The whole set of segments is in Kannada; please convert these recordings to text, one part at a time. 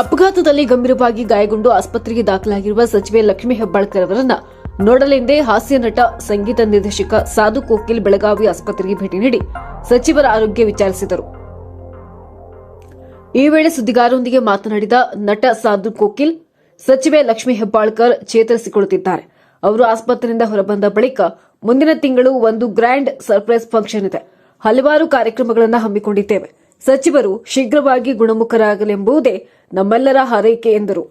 ಅಪಘಾತದಲ್ಲಿ ಗಂಭೀರವಾಗಿ ಗಾಯಗೊಂಡು ಆಸ್ಪತ್ರೆಗೆ ದಾಖಲಾಗಿರುವ ಸಚಿವೆ ಲಕ್ಷ್ಮೀ ಹೆಬ್ಬಾಳ್ಕರ್ ಅವರನ್ನ ನೋಡಲೆಂದೇ ಹಾಸ್ಯ ನಟ, ಸಂಗೀತ ನಿರ್ದೇಶಕ ಸಾಧು ಕೋಕಿಲ್ ಬೆಳಗಾವಿ ಆಸ್ಪತ್ರೆಗೆ ಭೇಟಿ ನೀಡಿ ಸಚಿವರ ಆರೋಗ್ಯ ವಿಚಾರಿಸಿದರು. ಈ ವೇಳೆ ಸುದ್ದಿಗಾರರೊಂದಿಗೆ ಮಾತನಾಡಿದ ನಟ ಸಾಧು ಕೋಕಿಲ್, ಸಚಿವೆ ಲಕ್ಷ್ಮೀ ಹೆಬ್ಬಾಳ್ಕರ್ ಚೇತರಿಸಿಕೊಳ್ಳುತ್ತಿದ್ದಾರೆ. ಅವರು ಆಸ್ಪತ್ರೆಯಿಂದ ಹೊರಬಂದ ಬಳಿಕ ಮುಂದಿನ ತಿಂಗಳು ಒಂದು ಗ್ರ್ಯಾಂಡ್ ಸರ್ಪ್ರೈಸ್ ಫಂಕ್ಷನ್ ಇದೆ. ಹಲವಾರು ಕಾರ್ಯಕ್ರಮಗಳನ್ನು ಹಮ್ಮಿಕೊಂಡಿದ್ದೇವೆ. ಸಚಿವರು ಶೀಘ್ರವಾಗಿ ಗುಣಮುಖರಾಗಲೆಂಬುದೇ ನಮ್ಮೆಲ್ಲರ ಹಾರೈಕೆ ಎಂದರು.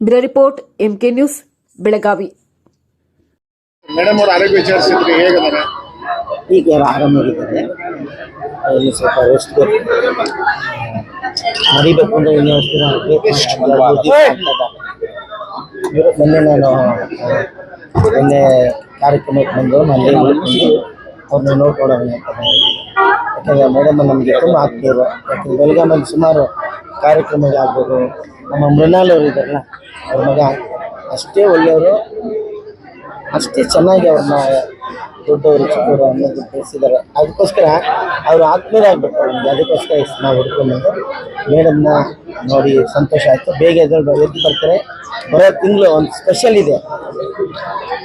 Bureau report MK news Belagavi. Madam ಅವರ ಆರೋಗ್ಯ ವಿಚಾರಿಸಿದ್ರೆ ಹೇಗಿದ್ದಾರೆ ಈಗ ಎಲ್ಲ ಆರಾಮಾಗಿದ್ದಾರೆ ಇನ್ನು ಸ್ವಲ್ಪ ರೆಸ್ಟ್ ಬೇಕು ಮರಿಬೇಕು ಅಂದ್ರೆ ಇನ್ನೂ ಅಷ್ಟು ಮೊನ್ನೆ ನಾನು ಮೊನ್ನೆ ಕಾರ್ಯಕ್ರಮಕ್ಕೆ ಬಂದು ಮನೆಯಲ್ಲಿ ಅವ್ರನ್ನ ನೋಡ್ಕೊಳ್ಳೋಣ ಅಂತ ಮೇಡಮ್ ನಮಗೆ ತುಂಬ ಆಗ್ತಿದ್ರು ಯಾಕಂದ್ರೆ ಬೆಳಗಾಮಲ್ಲಿ ಸುಮಾರು ಕಾರ್ಯಕ್ರಮಗಳಾಗ್ಬೋದು ನಮ್ಮ ಮೃಣಾಲ್ ಅವರು ಇದ್ದಾರಲ್ಲ, ಅವ್ರ ಮಗ ಅಷ್ಟೇ ಒಳ್ಳೆಯವರು, ಅಷ್ಟೇ ಚೆನ್ನಾಗಿ ಅವ್ರನ್ನ ದೊಡ್ಡವರು, ಚಿಕ್ಕವರು ಅನ್ನೋದು ತಿಳಿಸಿದ್ದಾರೆ. ಅದಕ್ಕೋಸ್ಕರ ಅವರು ಆತ್ಮೀಯರಾಗಬೇಕು ನಮಗೆ ಅದಕ್ಕೋಸ್ಕರ ಇಷ್ಟು ನಾವು ಹುಡ್ಕೊಂಡು ಮೇಡಮ್ನ ನೋಡಿ ಸಂತೋಷ ಆಯಿತು. ಬೇಗ ಎದ್ದು ಎದ್ದು ಬರ್ತಾರೆ. ಬರೋ ತಿಂಗಳು ಒಂದು ಸ್ಪೆಷಲ್ ಇದೆ.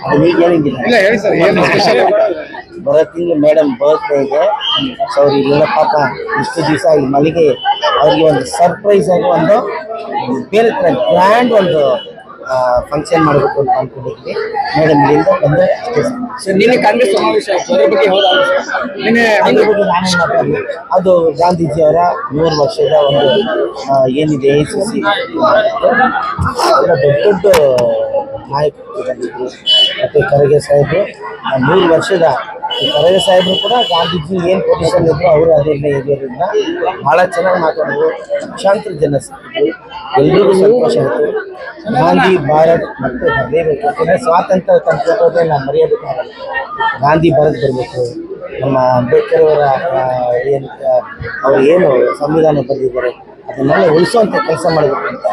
ಅದು ಈಗ ಏನಿಲ್ಲ ಇಲ್ಲ ಬರೋ ತಿಂಗಳು ಮೇಡಮ್ ಬರ್ತ್ಡೇ ಇದೆ ಸೊ ಇಲ್ಲೆಲ್ಲ ಪಾಪ ಇಷ್ಟು ದಿವಸ ಈ ಮಲ್ಲಿಗೆ ಅವ್ರಿಗೆ ಒಂದು ಸರ್ಪ್ರೈಸ್ ಆಗಿ ಒಂದು ಬೇರೆ ಥರ ಗ್ರ್ಯಾಂಡ್ ಒಂದು ಫಂಕ್ಷನ್ ಮಾಡಬೇಕು ಅಂತ ಅನ್ಕೊಂಡಿದ್ವಿ. ಮೇಡಮ್ ಇಲ್ಲಿಂದ ಬಂದು ಸೊ ಸರ್. ನಿನ್ನೆ ಕಾಂಗ್ರೆಸ್ ಸಮಾವೇಶ ಬಗ್ಗೆ ಅದು ಗಾಂಧೀಜಿಯವರ ನೂರು ವರ್ಷದ ಒಂದು ಏನಿದೆ ಎ ಸಿ ಸಿ ದೊಡ್ಡ ದೊಡ್ಡ ನಾಯಕರು ಮತ್ತು ಖರ್ಗೆ ಸಾಹೇಬರು ನೂರು ವರ್ಷದ ಖರ್ಗೆ ಸಾಹೇಬರು ಕೂಡ ಗಾಂಧೀಜಿ ಏನು ಪೊಸಿಷನ್ ಇದ್ರು ಅವರು ಅದೆಲ್ಲ ಇರೋದ್ರಿಂದ ಭಾಳ ಚೆನ್ನಾಗಿ ಮಾತಾಡಿದ್ರು. ಲಕ್ಷಾಂತರ ಜನ ಸಿಕ್ಕಿದ್ರು ಎಲ್ರಿಗೂ ಸಂತೋಷ ಆಯಿತು. ಗಾಂಧಿ ಭಾರತ್ ಮತ್ತೆ ಬರಲೇಬೇಕು. ಯಾಕಂದರೆ ಸ್ವಾತಂತ್ರ್ಯ ತಂತ್ರಜ್ಞಾನ ನಾವು ಗಾಂಧಿ ಭಾರತ್ ಬರಬೇಕು. ನಮ್ಮ ಅಂಬೇಡ್ಕರ್ ಅವರ ಏನು ಅವ್ರು ಏನು ಸಂವಿಧಾನ ಬರೆದಿದ್ದಾರೆ, ಅದನ್ನೆಲ್ಲ ಉಳಿಸುವಂಥ ಕೆಲಸ ಮಾಡಬೇಕು ಅಂತ